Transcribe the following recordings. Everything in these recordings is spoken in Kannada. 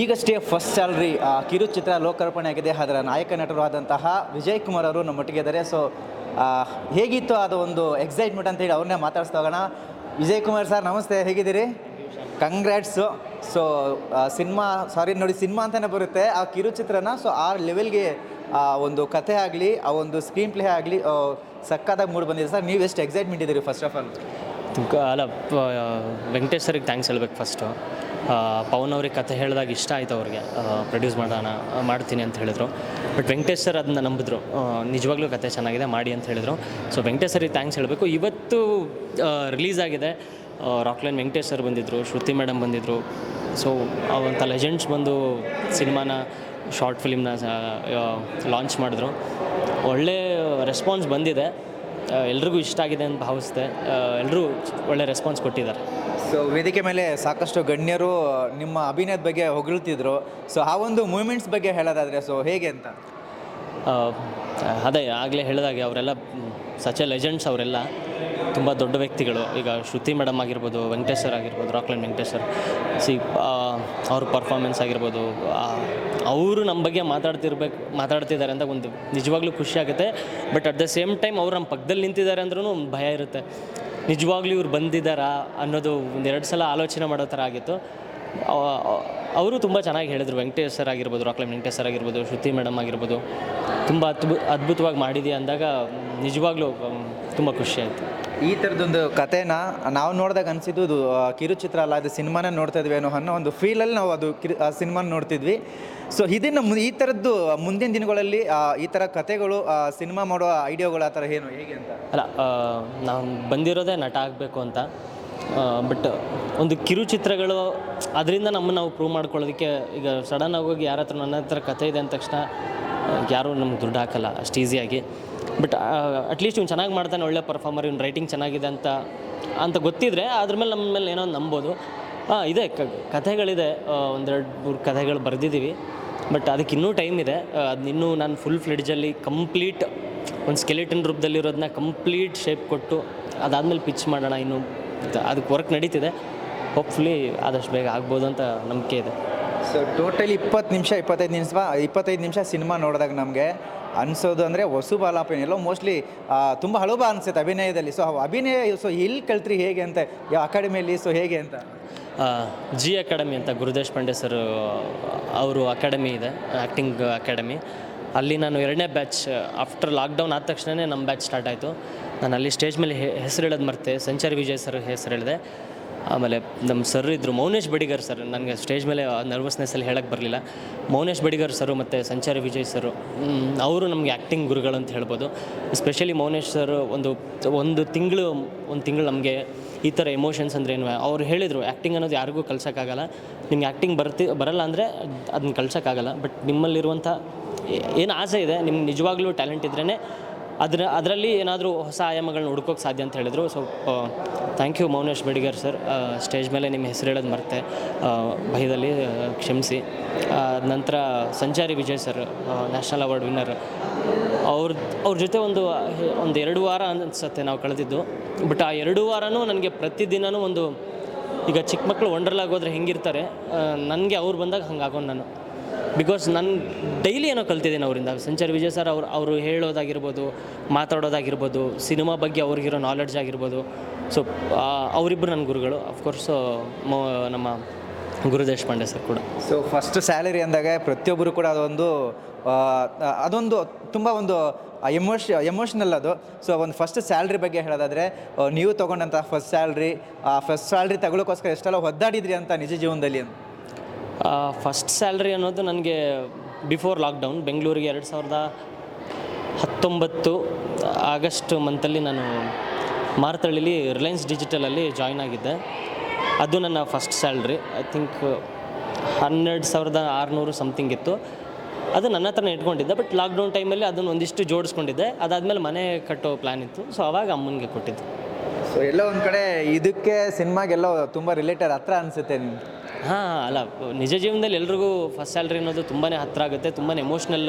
ಈಗಷ್ಟೇ ಫಸ್ಟ್ ಸ್ಯಾಲ್ರಿ ಕಿರು ಚಿತ್ರ ಲೋಕಾರ್ಪಣೆ ಆಗಿದೆ. ಅದರ ನಾಯಕ ನಟರು ಆದಂತಹ ವಿಜಯ್ ಕುಮಾರ್ ಅವರು ನಮ್ಮೊಟ್ಟಿಗೆ ಇದ್ದಾರೆ. ಸೊ ಹೇಗಿತ್ತು ಅದು ಒಂದು ಎಕ್ಸೈಟ್ಮೆಂಟ್ ಅಂತ ಹೇಳಿ ಅವ್ರನ್ನೇ ಮಾತಾಡಿಸ್ತಾ ಹೋಗೋಣ. ವಿಜಯ್ ಕುಮಾರ್ ಸರ್ ನಮಸ್ತೆ. ಹೇಗಿದ್ದೀರಿ? ಕಂಗ್ರ್ಯಾಟ್ಸು ಸೊ ಸಿನಿಮಾ ಸಾರಿ ನೋಡಿ, ಸಿನಿಮಾ ಅಂತಲೇ ಬರುತ್ತೆ. ಆ ಕಿರುಚಿತ್ರನ ಸೊ ಆ ಲೆವೆಲ್ಗೆ ಒಂದು ಕಥೆ ಆಗಲಿ, ಆ ಒಂದು ಸ್ಕ್ರೀನ್ ಪ್ಲೇ ಆಗಲಿ ಸಕ್ಕತ್ತಾಗಿ ಮೂಡ್ ಬಂದಿದೆ. ಸರ್ ನೀವು ಎಷ್ಟು ಎಕ್ಸೈಟ್ಮೆಂಟ್ ಇದ್ದೀರಿ ಫಸ್ಟ್ ಆಫ್ ಆಲ್ ಅಲ್ಲ ವೆಂಕಟೇಶ್ ಸರ್ಗೆ ಥ್ಯಾಂಕ್ಸ್ ಹೇಳ್ಬೇಕು ಫಸ್ಟು ಪವನ್ ಅವ್ರಿಗೆ ಕತೆ ಹೇಳಿದಾಗ ಇಷ್ಟ ಆಯಿತು ಅವ್ರಿಗೆ. ಪ್ರೊಡ್ಯೂಸ್ ಮಾಡೋಣ, ಮಾಡ್ತೀನಿ ಅಂತ ಹೇಳಿದ್ರು. ಬಟ್ ವೆಂಕಟೇಶ್ ಸರ್ ಅದನ್ನ ನಂಬಿದ್ರು. ನಿಜವಾಗ್ಲೂ ಕತೆ ಚೆನ್ನಾಗಿದೆ, ಮಾಡಿ ಅಂತ ಹೇಳಿದ್ರು. ಸೊ ವೆಂಕಟೇಶ್ ಸರಿಗೆ ಥ್ಯಾಂಕ್ಸ್ ಹೇಳಬೇಕು. ಇವತ್ತು ರಿಲೀಸ್ ಆಗಿದೆ. ರಾಕ್ಲೈನ್ ವೆಂಕಟೇಶ್ ಸರ್ ಬಂದಿದ್ದರು ಶ್ರುತಿ ಮೇಡಮ್ ಬಂದಿದ್ದರು ಸೊ ಅವಂಥ ಲೆಜೆಂಡ್ಸ್ ಬಂದು ಸಿನಿಮಾನ ಶಾರ್ಟ್ ಫಿಲಿಮ್ನ ಲಾಂಚ್ ಮಾಡಿದ್ರು. ಒಳ್ಳೆ ರೆಸ್ಪಾನ್ಸ್ ಬಂದಿದೆ. ಎಲ್ರಿಗೂ ಇಷ್ಟ ಆಗಿದೆ ಅಂತ ಭಾವಿಸ್ದೆ. ಎಲ್ಲರೂ ಒಳ್ಳೆ ರೆಸ್ಪಾನ್ಸ್ ಕೊಟ್ಟಿದ್ದಾರೆ. ಸೊ ವೇದಿಕೆ ಮೇಲೆ ಸಾಕಷ್ಟು ಗಣ್ಯರು ನಿಮ್ಮ ಅಭಿನಯದ ಬಗ್ಗೆ ಹೊಗಳ್ತಿದ್ರು. ಸೊ ಆ ಒಂದು ಮೂಮೆಂಟ್ಸ್ ಬಗ್ಗೆ ಹೇಳೋದಾದರೆ ಸೊ ಹೇಗೆ ಅಂತ? ಅದೇ, ಆಗಲೇ ಹೇಳಿದಾಗೆ, ಅವರೆಲ್ಲ ಸಚ್ ಎ ಲೆಜೆಂಡ್ಸ್ ಅವರೆಲ್ಲ. ತುಂಬ ದೊಡ್ಡ ವ್ಯಕ್ತಿಗಳು. ಈಗ ಶ್ರುತಿ ಮೇಡಮ್ ಆಗಿರ್ಬೋದು ವೆಂಕಟೇಶ್ ಸರ್ ಆಗಿರ್ಬೋದು ರಾಕ್ಲೈನ್ ವೆಂಕಟೇಶ್ ಸರ್ ಸಿ ಅವ್ರ ಪರ್ಫಾರ್ಮೆನ್ಸ್ ಆಗಿರ್ಬೋದು ಅವರು ನಮ್ಮ ಬಗ್ಗೆ ಮಾತಾಡ್ತಿರ್ಬೇಕು, ಮಾತಾಡ್ತಿದ್ದಾರೆ ಅಂತ ಒಂದು ನಿಜವಾಗ್ಲೂ ಖುಷಿ ಆಗುತ್ತೆ. But at the same time ಅವ್ರು ನಮ್ಮ ಪಕ್ಕದಲ್ಲಿ ನಿಂತಿದ್ದಾರೆ ಅಂದ್ರೂ ಭಯ ಇರುತ್ತೆ. ನಿಜವಾಗ್ಲೂ ಇವ್ರು ಬಂದಿದ್ದಾರಾ ಅನ್ನೋದು ಒಂದೆರಡು ಸಲ ಆಲೋಚನೆ ಮಾಡೋ ಥರ ಆಗಿತ್ತು. ಅವರು ತುಂಬ ಚೆನ್ನಾಗಿ ಹೇಳಿದರು. ವೆಂಕಟೇಶ್ ಸರ್ ಆಗಿರ್ಬೋದು ರಾಕ್ಲೈಮ್ ವೆಂಕಟೇಶ್ ಸರ್ ಆಗಿರ್ಬೋದು ಶ್ರುತಿ ಮೇಡಮ್ ಆಗಿರ್ಬೋದು. ತುಂಬ ಅದ್ಭು ಅದ್ಭುತವಾಗಿ ಮಾಡಿದೆ ಅಂದಾಗ ನಿಜವಾಗ್ಲೂ ತುಂಬ ಖುಷಿ ಆಯಿತು. ಈ ಥರದೊಂದು ಕಥೆನ ನಾವು ನೋಡಿದಾಗ ಅನಿಸಿದ್ದು ಇದು ಕಿರುಚಿತ್ರ ಅಲ್ಲ ಅದು ಸಿನಿಮಾನೇ ನೋಡ್ತಾ ಇದ್ವಿ ಅನ್ನೋ ಅನ್ನೋ ಒಂದು ಫೀಲಲ್ಲಿ ನಾವು ಅದು ಕಿರು ಆ ಸಿನಿಮಾನ ನೋಡ್ತಿದ್ವಿ. ಸೊ ಇದನ್ನು ಮು- ಈ ಥರದ್ದು ಮುಂದಿನ ದಿನಗಳಲ್ಲಿ ಈ ಥರ ಕಥೆಗಳು ಸಿನಿಮಾ ಮಾಡೋ ಐಡಿಯಾಗಳು ಆ ಥರ ಏನು ಹೇಗೆ ಅಂತ? ಅಲ್ಲ ನಾವು ಬಂದಿರೋದೇ ನಟ ಆಗಬೇಕು ಅಂತ. ಬಟ್ ಒಂದು ಕಿರುಚಿತ್ರಗಳು ಅದರಿಂದ ನಮ್ಮನ್ನು ನಾವು ಪ್ರೂವ್ ಮಾಡ್ಕೊಳ್ಳೋದಕ್ಕೆ ಈಗ ಸಡನ್ ಆಗೋಗಿ ಯಾರ ಹತ್ರ ನನ್ನ ಹತ್ರ ಕಥೆ ಇದೆ ಅಂದ ತಕ್ಷಣ ಯಾರೂ ನಮ್ಗೆ ದುಡ್ಡು ಹಾಕಲ್ಲ, ಅಷ್ಟು ಈಸಿಯಾಗಿ ಬಟ್ ಅಟ್ಲೀಸ್ಟ್ ಇವ್ನು ಚೆನ್ನಾಗಿ ಮಾಡ್ತಾನೆ, ಒಳ್ಳೆ ಪರ್ಫಾರ್ಮರ್ ಇವ್ನು ರೈಟಿಂಗ್ ಚೆನ್ನಾಗಿದೆ ಅಂತ ಅಂತ ಗೊತ್ತಿದ್ರೆ ಅದ್ರ ಮೇಲೆ ನಮ್ಮ ಮೇಲೆ ಏನೋ ನಂಬೋದು. ಹಾಂ ಇದೆ, ಕ, ಕಥೆಗಳಿದೆ ಒಂದೆರಡು ಮೂರು ಕಥೆಗಳು ಬರೆದಿದ್ದೀವಿ. ಬಟ್ ಅದಕ್ಕೆ ಇನ್ನೂ ಟೈಮ್ ಇದೆ ಅದನ್ನ ಇನ್ನೂ ನಾನು ಫುಲ್ ಫ್ಲೆಡ್ಜಲ್ಲಿ ಕಂಪ್ಲೀಟ್ ಒಂದು ಸ್ಕೆಲಿಟನ್ ರೂಪದಲ್ಲಿರೋದನ್ನ ಕಂಪ್ಲೀಟ್ ಶೇಪ್ ಕೊಟ್ಟು ಅದಾದಮೇಲೆ ಪಿಚ್ ಮಾಡೋಣ ಇನ್ನು ಅದಕ್ಕೆ ವರ್ಕ್ ನಡೀತಿದೆ. ಹೋಪ್ಫುಲಿ ಆದಷ್ಟು ಬೇಗ ಆಗ್ಬೋದು ಅಂತ ನಂಬಿಕೆ ಇದೆ. ಸೊ ಟೋಟಲಿ ಇಪ್ಪತ್ತು ನಿಮಿಷ ಇಪ್ಪತ್ತೈದು ನಿಮಿಷ ಇಪ್ಪತ್ತೈದು ನಿಮಿಷ ಸಿನಿಮಾ ನೋಡಿದಾಗ ನಮಗೆ ಅನಿಸೋದು ಅಂದರೆ ಹೊಸು ಬಾಲಾಪನ ಎಲ್ಲೋ ಮೋಸ್ಟ್ಲಿ ತುಂಬ ಹಳುಬ ಅನಿಸುತ್ತೆ ಅಭಿನಯದಲ್ಲಿ. ಸೊ ಅಭಿನಯ ಸೊ ಎಲ್ಲಿ ಕಲ್ತ್ರಿ ಹೇಗೆ ಅಂತ ಯಾವ ಅಕಾಡೆಮಿಯಲ್ಲಿ ಸೊ ಹೇಗೆ ಅಂತ? ಜಿ ಅಕಾಡೆಮಿ ಅಂತ ಗುರುದೇಶ್ ಪಾಂಡೆ ಸರ್ ಅವರು ಅಕಾಡೆಮಿ ಇದೆ ಆ್ಯಕ್ಟಿಂಗ್ ಅಕಾಡೆಮಿ ಅಲ್ಲಿ ನಾನು ಎರಡನೇ ಬ್ಯಾಚ್ ಆಫ್ಟರ್ ಲಾಕ್ಡೌನ್ ಆದ ತಕ್ಷಣವೇ ನಮ್ಮ ಬ್ಯಾಚ್ ಸ್ಟಾರ್ಟ್ ಆಯಿತು. ನಾನು ಅಲ್ಲಿ ಸ್ಟೇಜ್ ಮೇಲೆ ಹೆಸರು ಹೇಳೋದು ಮರ್ತೆ, ಸಂಚಾರಿ ವಿಜಯ್ ಸರ್ ಹೆಸರು ಹೇಳಿದೆ. ಆಮೇಲೆ ನಮ್ಮ ಸರ್ ಇದ್ದರು ಮೌನೇಶ್ ಬಡಿಗರ್ ಸರ್ ನನಗೆ ಸ್ಟೇಜ್ ಮೇಲೆ ನರ್ವಸ್ನೆಸ್ಸಲ್ಲಿ ಹೇಳಕ್ಕೆ ಬರಲಿಲ್ಲ. ಮೌನೇಶ್ ಬಡಿಗರ್ ಸರು ಮತ್ತು ಸಂಚಾರಿ ವಿಜಯ್ ಸರು ಅವರು ನಮಗೆ ಆ್ಯಕ್ಟಿಂಗ್ ಗುರುಗಳು ಅಂತ ಹೇಳ್ಬೋದು. ಎಸ್ಪೆಷಲಿ ಮೌನೇಶ್ ಸರ್ ಒಂದು ಒಂದು ತಿಂಗಳು ಒಂದು ತಿಂಗಳು ನಮಗೆ ಈ ಥರ ಎಮೋಷನ್ಸ್ ಅಂದ್ರೆ ಏನು? ಅವ್ರು ಹೇಳಿದರು ಆ್ಯಕ್ಟಿಂಗ್ ಅನ್ನೋದು ಯಾರಿಗೂ ಕಲ್ಸೋಕ್ಕಾಗಲ್ಲ. ನಿಮ್ಗೆ ಆ್ಯಕ್ಟಿಂಗ್ ಬರ್ತಿ, ಬರಲ್ಲ ಅಂದರೆ ಅದನ್ನ ಕಲ್ಸೋಕ್ಕಾಗಲ್ಲ. ಬಟ್ ನಿಮ್ಮಲ್ಲಿರುವಂಥ ಏನು ಆಸೆ ಇದೆ, ನಿಮ್ಗೆ ನಿಜವಾಗ್ಲೂ ಟ್ಯಾಲೆಂಟ್ ಇದ್ರೇ ಅದರ, ಅದರಲ್ಲಿ ಏನಾದರೂ ಹೊಸ ಆಯಾಮಗಳನ್ನ ಹುಡ್ಕೋಕೆ ಸಾಧ್ಯ ಅಂತ ಹೇಳಿದರು. So thank you Mounesh Badiger sir stage ಮೇಲೆ ನಿಮ್ಮ ಹೆಸರು ಹೇಳೋದು ಮರ್ತೆ. ಭಯದಲ್ಲಿ ಕ್ಷಮಿಸಿ. ನಂತರ Sanchari Vijay sir national award winner ಅವ್ರ ಅವ್ರ ಜೊತೆ ಒಂದು ಒಂದು ಎರಡು ವಾರ ಅನ್ಸುತ್ತೆ ನಾವು ಕಳೆದಿದ್ದು. ಬಟ್ ಆ ಎರಡು ವಾರನೂ ನನಗೆ ಪ್ರತಿದಿನವೂ ಒಂದು, ಈಗ ಚಿಕ್ಕ ಮಕ್ಕಳು ವಂಡರ್ಲಾಗ್ ಹೆಂಗಿರ್ತಾರೆ ನನಗೆ ಅವ್ರು ಬಂದಾಗ ಹಂಗೆ ಆಗೋನು ನಾನು. ಬಿಕಾಸ್ ನಾನು ಡೈಲಿ ಏನೋ ಕಲ್ತಿದ್ದೀನಿ ಅವರಿಂದ. ಸಂಚಾರಿ ವಿಜಯ್ ಸರ್ ಅವ್ರು, ಅವರು ಹೇಳೋದಾಗಿರ್ಬೋದು, ಮಾತಾಡೋದಾಗಿರ್ಬೋದು, ಸಿನಿಮಾ ಬಗ್ಗೆ ಅವ್ರಿಗಿರೋ ನಾಲೆಡ್ಜ್ ಆಗಿರ್ಬೋದು. ಸೊ ಅವರಿಬ್ಬರು ನನ್ನ ಗುರುಗಳು. ಅಫ್ಕೋರ್ಸ್ ನಮ್ಮ ಗುರು ದೇಶಪಾಂಡೆ ಸರ್ ಕೂಡ. ಸೊ ಫಸ್ಟ್ ಸ್ಯಾಲರಿ ಅಂದಾಗ ಪ್ರತಿಯೊಬ್ಬರು ಕೂಡ ಅದೊಂದು ಆ, ಅದೊಂದು ತುಂಬ ಒಂದು ಎಮೋಷ್ ಎಮೋಷ್ನಲ್ ಅದು. ಸೊ ಒಂದು ಫಸ್ಟ್ ಸ್ಯಾಲ್ರಿ ಬಗ್ಗೆ ಹೇಳೋದಾದರೆ ನೀವು ತೊಗೊಂಡಂಥ ಫಸ್ಟ್ ಸ್ಯಾಲ್ರಿ ಆ ಫಸ್ಟ್ ಸ್ಯಾಲ್ರಿ ತಗೊಳ್ಳೋಕ್ಕೋಸ್ಕರ ಎಷ್ಟೆಲ್ಲ ಒದ್ದಾಡಿದ್ರಿ ಅಂತ ನಿಜ ಜೀವನದಲ್ಲಿ ಅಂತ? ಫಸ್ಟ್ ಸ್ಯಾಲ್ರಿ ಅನ್ನೋದು ನನಗೆ ಬಿಫೋರ್ ಲಾಕ್ಡೌನ್ ಬೆಂಗಳೂರಿಗೆ ಎರಡು ಸಾವಿರದ ಹತ್ತೊಂಬತ್ತು ಆಗಸ್ಟ್ ಮಂತಲ್ಲಿ ನಾನು ಮಾರ್ತಳ್ಳಿಲಿ ರಿಲಯನ್ಸ್ ಡಿಜಿಟಲಲ್ಲಿ ಜಾಯ್ನ್ ಆಗಿದ್ದೆ. ಅದು ನನ್ನ ಫಸ್ಟ್ ಸ್ಯಾಲ್ರಿ ಐ ಥಿಂಕ್ ಹನ್ನೆರಡು ಸಾವಿರದ ಆರುನೂರು ಸಮಥಿಂಗ್ ಇತ್ತು. ಅದು ನನ್ನ ಹತ್ರನೇ ಇಟ್ಕೊಂಡಿದ್ದೆ ಬಟ್ ಲಾಕ್ಡೌನ್ ಟೈಮಲ್ಲಿ ಅದನ್ನು ಒಂದಿಷ್ಟು ಜೋಡಿಸ್ಕೊಂಡಿದ್ದೆ. ಅದಾದಮೇಲೆ ಮನೆ ಕಟ್ಟೋ ಪ್ಲ್ಯಾನ್ ಇತ್ತು. ಸೊ ಅವಾಗ ಅಮ್ಮನಿಗೆ ಕೊಟ್ಟಿದ್ದು. ಸೊ ಎಲ್ಲೋ ಒಂದು ಕಡೆ ಇದಕ್ಕೆ ಸಿನಿಮಾಗೆಲ್ಲೋ ತುಂಬ ರಿಲೇಟೆಡ್ ಹತ್ರ ಅನಿಸುತ್ತೆ ನಿಮ್ಗೆ. ಹಾಂ ಅಲ್ಲ ನಿಜ ಜೀವನದಲ್ಲಿ ಎಲ್ರಿಗೂ ಫಸ್ಟ್ ಸ್ಯಾಲ್ರಿ ಅನ್ನೋದು ತುಂಬಾ ಹತ್ತಿರ ಆಗುತ್ತೆ. ತುಂಬಾ ಎಮೋಷ್ನಲ್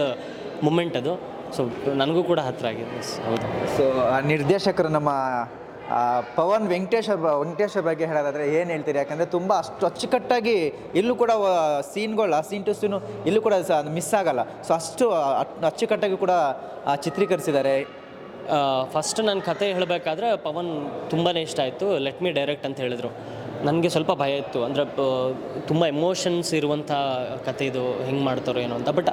ಮೂಮೆಂಟ್ ಅದು. ಸೊ ನನಗೂ ಕೂಡ ಹತ್ತಿರ ಆಗಿದೆ. ಹೌದು. ಸೊ ಆ ನಿರ್ದೇಶಕರು ನಮ್ಮ ಪವನ್ ವೆಂಕಟೇಶ್ವರ ವೆಂಕಟೇಶ್ ಬಗ್ಗೆ ಹೇಳೋದಾದರೆ ಏನು ಹೇಳ್ತೀರಿ? ಯಾಕಂದರೆ ತುಂಬ ಅಷ್ಟು ಅಚ್ಚುಕಟ್ಟಾಗಿ ಇಲ್ಲೂ ಕೂಡ ಸೀನ್ಗಳು ಸೀನ್ ಟು ಸೀನು ಇಲ್ಲೂ ಕೂಡ ಮಿಸ್ ಆಗಲ್ಲ. ಸೊ ಅಷ್ಟು ಅಚ್ಚುಕಟ್ಟಾಗಿ ಕೂಡ ಚಿತ್ರೀಕರಿಸಿದ್ದಾರೆ. ಫಸ್ಟ್ ನನ್ನ ಕತೆ ಹೇಳಬೇಕಾದ್ರೆ ಪವನ್ ತುಂಬಾ ಇಷ್ಟ ಆಯಿತು. ಲೆಟ್ ಮಿ ಡೈರೆಕ್ಟ್ ಅಂತ ಹೇಳಿದರು. ನನಗೆ ಸ್ವಲ್ಪ ಭಯ ಇತ್ತು. ಅಂದರೆ ತುಂಬ ಎಮೋಷನ್ಸ್ ಇರುವಂಥ ಕತೆ ಇದು ಹೆಂಗೆ ಮಾಡ್ತಾರೋ ಏನೋ ಅಂತ. ಬಟ್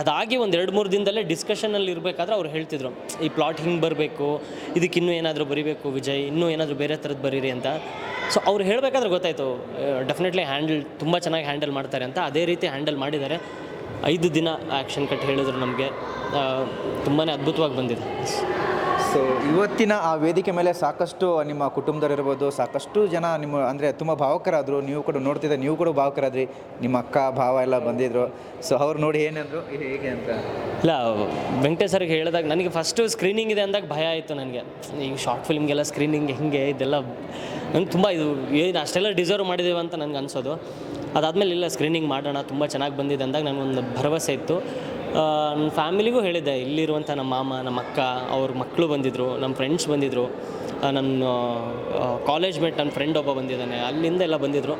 ಅದಾಗಿ ಒಂದು ಎರಡು ಮೂರು ದಿನದಲ್ಲೇ ಡಿಸ್ಕಷನಲ್ಲಿ ಇರಬೇಕಾದ್ರೆ ಅವ್ರು ಹೇಳ್ತಿದ್ರು. ಈ ಪ್ಲಾಟ್ ಹಿಂಗೆ ಬರಬೇಕು ಇದಕ್ಕೆ ಇನ್ನೂ ಏನಾದರೂ ಬರಿಬೇಕು ವಿಜಯ್, ಇನ್ನೂ ಏನಾದರೂ ಬೇರೆ ಥರದ್ದು ಬರೀರಿ ಅಂತ. ಸೊ ಅವ್ರು ಹೇಳಬೇಕಾದ್ರೆ ಗೊತ್ತಾಯಿತು ಡೆಫಿನೆಟ್ಲಿ ಹ್ಯಾಂಡಲ್ ತುಂಬ ಚೆನ್ನಾಗಿ ಹ್ಯಾಂಡಲ್ ಮಾಡ್ತಾರೆ ಅಂತ. ಅದೇ ರೀತಿ ಹ್ಯಾಂಡಲ್ ಮಾಡಿದ್ದಾರೆ. ಐದು ದಿನ ಆ್ಯಕ್ಷನ್ ಕಟ್ ಹೇಳಿದ್ರು ನಮಗೆ. ತುಂಬಾ ಅದ್ಭುತವಾಗಿ ಬಂದಿದೆ. ಸೊ ಇವತ್ತಿನ ಆ ವೇದಿಕೆ ಮೇಲೆ ಸಾಕಷ್ಟು ನಿಮ್ಮ ಕುಟುಂಬದವರಿರ್ಬೋದು, ಸಾಕಷ್ಟು ಜನ ನಿಮ್ಮ, ಅಂದರೆ ತುಂಬ ಭಾವಕರಾದರು. ನೀವು ಕೂಡ ನೋಡ್ತಿದ್ದೆ, ನೀವು ಕೂಡ ಭಾವಕರಾದ್ರಿ. ನಿಮ್ಮ ಅಕ್ಕ, ಭಾವ ಎಲ್ಲ ಬಂದಿದ್ರು. ಸೊ ಅವ್ರು ನೋಡಿ ಏನಂದ್ರು ಇದು ಹೇಗೆ ಅಂತ? ಇಲ್ಲ, ವೆಂಕಟೇಶ್ ಸರ್ಗೆ ಹೇಳಿದಾಗ ನನಗೆ ಫಸ್ಟು ಸ್ಕ್ರೀನಿಂಗ್ ಇದೆ ಅಂದಾಗ ಭಯ ಆಯಿತು ನನಗೆ. ಈ ಶಾರ್ಟ್ ಫಿಲ್ಮ್ಗೆಲ್ಲ ಸ್ಕ್ರೀನಿಂಗ್ ಹೆಂಗೆ, ಇದೆಲ್ಲ ನಂಗೆ ತುಂಬ ಇದು, ಏನು ಅಷ್ಟೆಲ್ಲ ಡಿಸರ್ವ್ ಮಾಡಿದ್ದೀವಿ ಅಂತ ನನಗೆ ಅನಿಸೋದು. ಅದಾದಮೇಲೆ ಇಲ್ಲ ಸ್ಕ್ರೀನಿಂಗ್ ಮಾಡೋಣ, ತುಂಬ ಚೆನ್ನಾಗಿ ಬಂದಿದೆ ಅಂದಾಗ ನನಗೊಂದು ಭರವಸೆ ಇತ್ತು. ನನ್ನ ಫ್ಯಾಮಿಲಿಗೂ ಹೇಳಿದ್ದೆ ಇಲ್ಲಿರುವಂಥ ನಮ್ಮ ಮಾಮ ನಮ್ಮ ಅಕ್ಕ ಅವ್ರ ಮಕ್ಕಳು ಬಂದಿದ್ದರು ನಮ್ಮ ಫ್ರೆಂಡ್ಸ್ ಬಂದಿದ್ದರು ನನ್ನ ಕಾಲೇಜ್ ಮೇಟ್ ನನ್ನ ಫ್ರೆಂಡ್ ಒಬ್ಬ ಬಂದಿದ್ದಾನೆ ಅಲ್ಲಿಂದ ಎಲ್ಲ ಬಂದಿದ್ದರು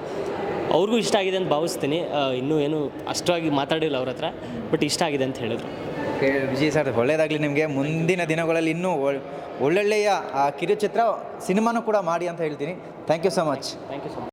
ಅವ್ರಿಗೂ ಇಷ್ಟ ಆಗಿದೆ ಅಂತ ಭಾವಿಸ್ತೀನಿ. ಇನ್ನೂ ಏನು ಅಷ್ಟಾಗಿ ಮಾತಾಡಿಲ್ಲ ಅವ್ರ ಹತ್ರ ಬಟ್ ಇಷ್ಟ ಆಗಿದೆ ಅಂತ ಹೇಳಿದರು. ವಿಜಯ್ ಸರ್ ಒಳ್ಳೆಯದಾಗಲಿ ನಿಮಗೆ. ಮುಂದಿನ ದಿನಗಳಲ್ಲಿ ಇನ್ನೂ ಒಳ್- ಒಳ್ಳೊಳ್ಳೆಯ ಆ ಕಿರುಚಿತ್ರ ಸಿನಿಮಾನೂ ಕೂಡ ಮಾಡಿ ಅಂತ ಹೇಳ್ತೀನಿ. Thank you so much thank you so much